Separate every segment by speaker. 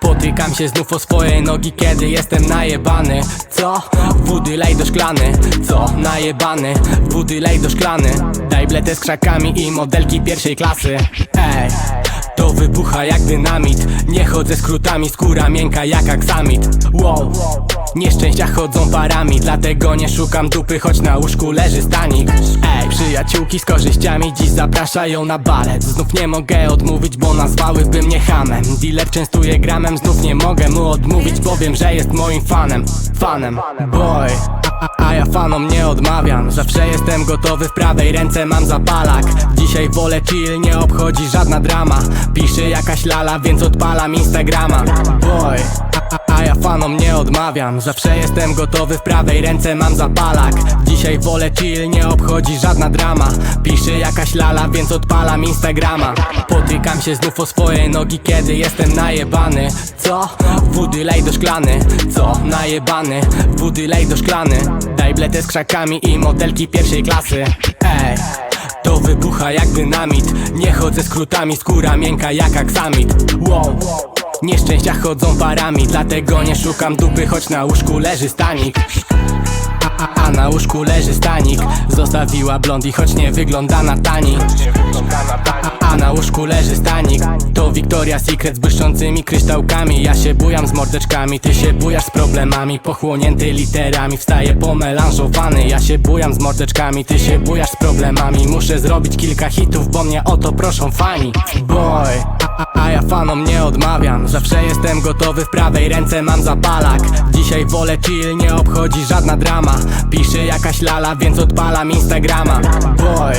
Speaker 1: Potykam się znów o swoje nogi, kiedy jestem najebany. Co? Wody lej do szklany. Co? Najebany. Wody lej do szklany. Daj bletę z krzakami i modelki pierwszej klasy. Ej to wybucha jak dynamit. Nie chodzę skrótami, skóra miękka jak aksamit. Wow Nieszczęścia chodzą parami Dlatego nie szukam dupy, choć na łóżku leży stanik. Ej, przyjaciółki z korzyściami Dziś zapraszają na balet. Znów nie mogę odmówić, bo nazwałyby mnie hamem Dealer częstuje gramem, znów nie mogę mu odmówić Bo wiem, że jest moim fanem Fanem. Boy a ja fanom nie odmawiam. Zawsze jestem gotowy, w prawej ręce mam zapalak. Dzisiaj wolę chill, nie obchodzi żadna drama. Pisze jakaś lala, więc odpalam Instagrama. Boy ja fanom nie odmawiam. Zawsze jestem gotowy, w prawej ręce mam zapalak. Dzisiaj wolę chill, nie obchodzi żadna drama. Pisze jakaś lala, więc odpalam Instagrama. Potykam się znów o swoje nogi, kiedy jestem najebany. Co? Wody lej do szklany. Co? Najebany. Wody lej do szklany. Daj bletę z krzakami i modelki pierwszej klasy. Ej to wybucha jak dynamit Nie chodzę skrótami, skóra miękka jak aksamit. Wow Nieszczęścia chodzą parami Dlatego nie szukam dupy, choć na łóżku leży stanik. A, a, na łóżku leży stanik. Zostawiła blondi, choć nie wygląda na tani. A, a na łóżku leży stanik. To Victoria's Secret z błyszczącymi kryształkami. Ja się bujam z mordeczkami, ty się bujasz z problemami. Pochłonięty literami, wstaję pomelanżowany. Ja się bujam z mordeczkami, ty się bujasz z problemami. Muszę zrobić kilka hitów, bo mnie o to proszą fani. Boy, fanom nie odmawiam Zawsze jestem gotowy, w prawej ręce mam zapalak. Dzisiaj wolę chill, nie obchodzi żadna drama. Pisze jakaś lala, więc odpalam Instagrama. Boy,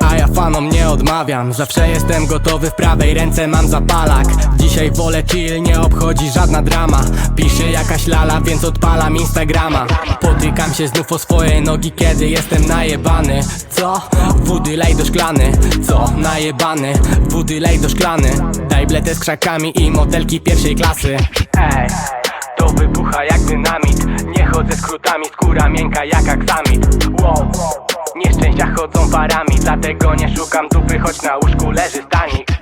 Speaker 1: a, ja fanom nie odmawiam Zawsze jestem gotowy, w prawej ręce mam zapalak. Dzisiaj wolę chill, nie obchodzi żadna drama. Pisze jakaś lala, więc odpalam Instagrama. Potykam się znów o swoje nogi, kiedy jestem najebany. Co? Wody lej do szklany. Co? Najebany. Wody lej do szklany Daj bletę z krzakami i modelki pierwszej klasy. Ej to wybucha jak dynamit. Nie chodzę skrótami, skóra miękka jak aksamit. Wow. Nieszczęścia chodzą parami Dlatego nie szukam dupy, choć na łóżku leży stanik